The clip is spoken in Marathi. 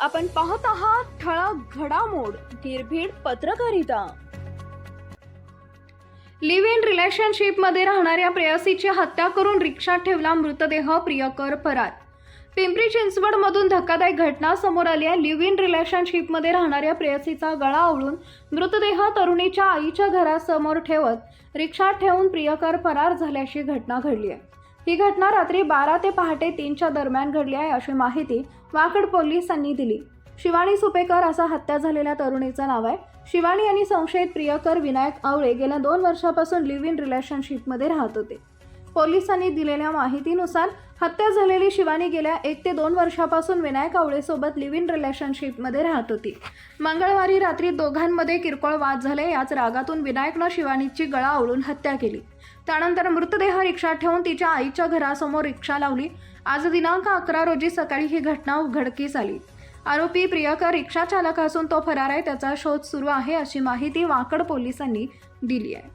आपण पाहत आहात ठळक घडामोड निर्भीड पत्रकारिता. लिव्ह इन रिलेशनशिपमध्ये राहणाऱ्या प्रेयसीची हत्या करून रिक्षात ठेवला मृतदेह प्रियकर फरार. पिंपरी चिंचवड मधून धक्कादायक घटना समोर आली आहे. लिव्ह इन रिलेशनशिपमध्ये राहणाऱ्या प्रेयसीचा गळा आवळून मृतदेह तरुणीच्या आईच्या घरासमोर ठेवत रिक्षात ठेवून प्रियकर फरार झाल्याची घटना घडली आहे. ही घटना रात्री बारा ते पहाटे तीनच्या दरम्यान घडली आहे अशी माहिती वाकड पोलिसांनी दिली. शिवानी सुपेकर असा हत्या झालेल्या तरुणीचं नाव आहे. शिवानी आणि संशयित प्रियकर विनायक आवळे गेल्या दोन वर्षापासून लिव्ह इन रिलेशनशिपमध्ये राहत होते. पोलिसांनी दिलेल्या माहितीनुसार हत्या झालेली शिवानी गेल्या एक ते दोन वर्षापासून विनायक आवळेसोबत लिव्ह इन रिलेशनशिपमध्ये राहत होती. मंगळवारी रात्री दोघांमध्ये किरकोळ वाद झाले याच रागातून विनायकनं शिवानीची गळा आवळून हत्या केली. त्यानंतर मृतदेह रिक्षात ठेवून तिच्या आईच्या घरासमोर रिक्षा लावली. आज दिनांक अकरा रोजी सकाळी ही घटना उघडकीस आली. आरोपी प्रियकर रिक्षा चालक असून तो फरार आहे त्याचा शोध सुरू आहे अशी माहिती वाकड पोलिसांनी दिली आहे.